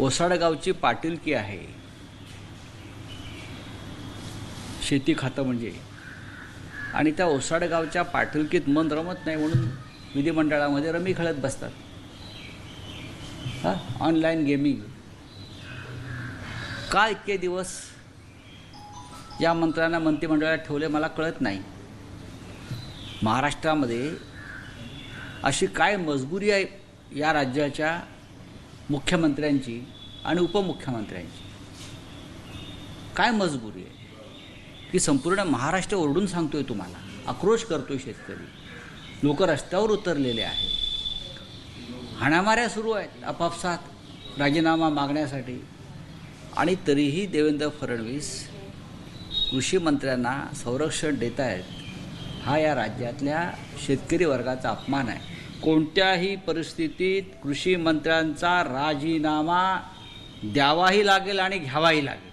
ओसाडगावची पाटीलकी आहे. शेती खातं म्हणजे. आणि त्या ओसाडगावच्या पाटीलकीत मन रमत नाही म्हणून विधिमंडळामध्ये रमी खेळत बसतात. हां? ऑनलाईन गेमिंग का इतके दिवस या मंत्र्यांना मंत्रिमंडळात ठेवले मला कळत नाही. महाराष्ट्रामध्ये अशी काय मजबुरी आहे या राज्याच्या मुख्यमंत्र्यांची आणि उपमुख्यमंत्र्यांची. काय मजबुरी आहे? की संपूर्ण महाराष्ट्र ओरडून सांगतोय तुम्हाला. आक्रोश करतोय शेतकरी. लोक रस्त्यावर उतरलेले आहेत. हाणामाऱ्या सुरू आहेत आपापसात राजीनामा मागण्यासाठी. आणि तरीही देवेंद्र फडणवीस कृषी मंत्र्यांना संरक्षण देत आहेत हा या राज्यातल्या शेतकरी वर्गाचा अपमान आहे. कोणत्याही परिस्थितीत कृषी मंत्र्यांचा राजीनामा द्यावाही लागेल आणि घ्यावाही लागेल.